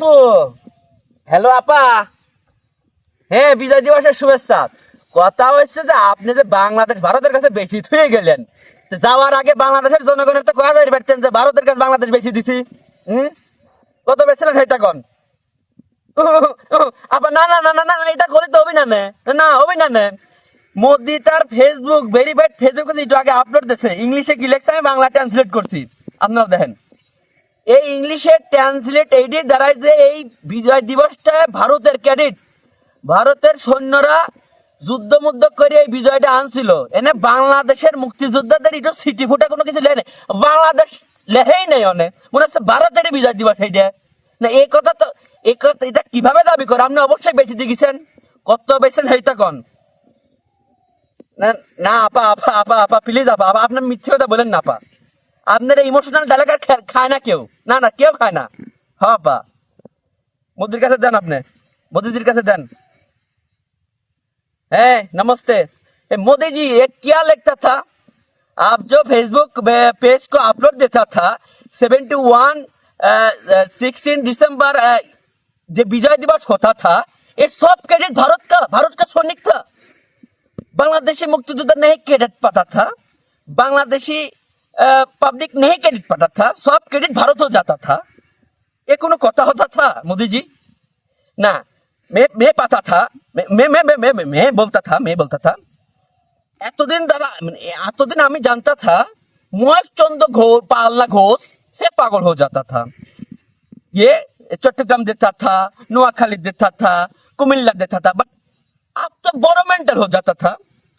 Dinajpur hello আপা। হ্যাঁ বিজয় দিবসের শুভেচ্ছা। কথা হচ্ছে যে আপনি যে বাংলাদেশ ভারতের কাছে বেশি থুয়ে গেলেন যাওয়ার আগে বাংলাদেশের জনগণের তো কথা ধরে পারতেন যে ভারতের কাছে বাংলাদেশ বেশি দিছি। হুম? কত বেছিলেন কন আপা, না না না না না, এটা করলে তো হবি না, নে। হবি না মোদি তার ফেসবুক ভেরিফাইড ফেসবুক আগে আপলোড দিয়েছে ইংলিশে কি লেখছে আমি বাংলা ট্রান্সলেট করছি। আপনারা দেখেন। এই ইংলিশে ট্রান্সলেট এইটি দ্বারাই যে এই বিজয় দিবসটা ভারতের ক্যাডেট, ভারতের সৈন্যরা যুদ্ধ মুদ্ধ করে এই বিজয়টা আনছিল। এনে বাংলাদেশের মুক্তিযোদ্ধাদের একটু সিটি ফুটা কোনো কিছু লেনে বাংলাদেশ লেহেই নেই অনে। মনে হচ্ছে ভারতের বিজয় দিবস এইটা না, এই কথা তো এই কথা এটা কীভাবে দাবি করে? আপনি অবশ্যই বেশি দিয়েছেন কত বেছেন হেইটা কন। না না, আপা আপা আপা আপা প্লিজ আপা আপা, আপনার মিথ্যে কথা বলেন না, আপা। আপনার ইমোশনাল ডায়লগ আর খা- খায় না কেউ না না কেউ খায় না হ আপা মোদির কাছে দেন আপনি मोदी কাছে देन है नमस्ते ए, मोदी जी ये क्या लिखता था आप जो फेसबुक पेज को अपलोड देता था सेवेंटी वन सिक्सटीन दिसंबर अ, जो विजय दिवस होता था ये सब क्रेडिट भारत का भारत का सैनिक था बांग्लादेशी मुक्तियोद्धा नहीं क्रेडिट पाता था बांग्लादेशी पब्लिक नहीं क्रेडिट पाता था सब क्रेडिट भारत हो जाता था ये कोनो कथा होता था मोदी जी ना मैं मैं पता था मैं मैं मैं मैं मैं, मैं, मैं बोलता था मैं बोलता था এতদিন দাদা মানে এতদিন আমি জানতা থা ময়ক চন্দ্র ঘোষ পাল্লা ঘোষ সে পাগল हो जाता था ये चट्टग्राम देता था নোয়াখালী देता था कुमिल्ला देता था बट अब तो बड़ो मेंटल हो जाता था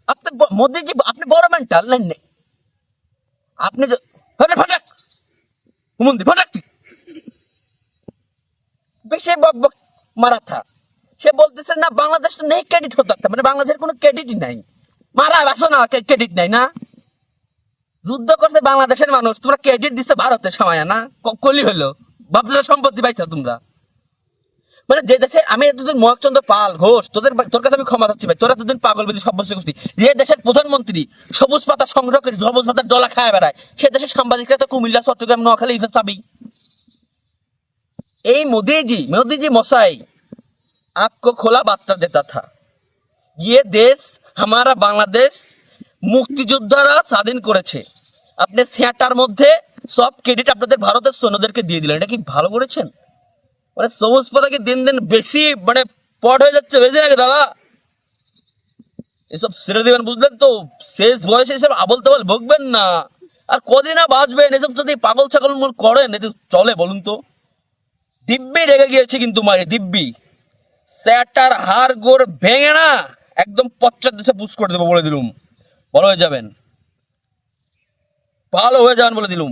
अब तो ब- मोदी जी आपने बड़ो मेंटल नहीं আপনি ফটাক ফটাক হুমন্দি বক বক সে বলতেছে, না, বাংলাদেশ নেই ক্রেডিট হতে মানে বাংলাদেশের কোনো ক্রেডিট নাই। মারা আসো না ক্রেডিট নাই না? যুদ্ধ করছে বাংলাদেশের মানুষ, তোমরা ক্রেডিট দিচ্ছে ভারতের সময়, না? কলি হলো। ভাবছ সম্পত্তি পাইছো তোমরা। মানে যে দেশে আমি এতদিন মহেশচন্দ্র পাল ঘোষ তোদের তোর কাছে আমি ক্ষমা চাচ্ছি ভাই তোরা এতদিন পাগল বেদি সব বসে করছি যে দেশের প্রধানমন্ত্রী সবুজ পাতা সংগ্রহ করে সবুজ পাতার ডলা খায় বেড়ায় সে দেশের সাংবাদিকরা তো কুমিল্লা চট্টগ্রাম নোয়াখালী ইজ্জত পাবি এই मोदी जी मोदी जी मसाई आपको खोला बार्ता देता था ये देश हमारा বাংলাদেশ মুক্তিযোদ্ধারা স্বাধীন করেছে আপনি সেটার মধ্যে সব ক্রেডিট আপনাদের ভারতের সৈন্যদেরকে দিয়ে দিলেন এটা কি ভালো করেছেন মানে সবুজ পাতাকে দিন দিন বেশি মানে পট হয়ে যাচ্ছে বেশি নাকি দাদা? এসব ছেড়ে দেবেন, বুঝলেন তো? শেষ বয়সে এসব আবল তাবল বকবেন না। আর কদিন না বাঁচবেন? এসব যদি পাগল ছাগল মূল করেন, এতে চলে বলুন তো। দিব্যি রেগে গিয়েছে কিন্তু মারি দিব্যি। স্যাটার হাড় গোড় ভেঙে না, একদম পশ্চাৎ দেশে পুশ করে দেবো বলে দিলুম। ভালো হয়ে যাবেন। ভালো হয়ে যাবেন বলে দিলুম।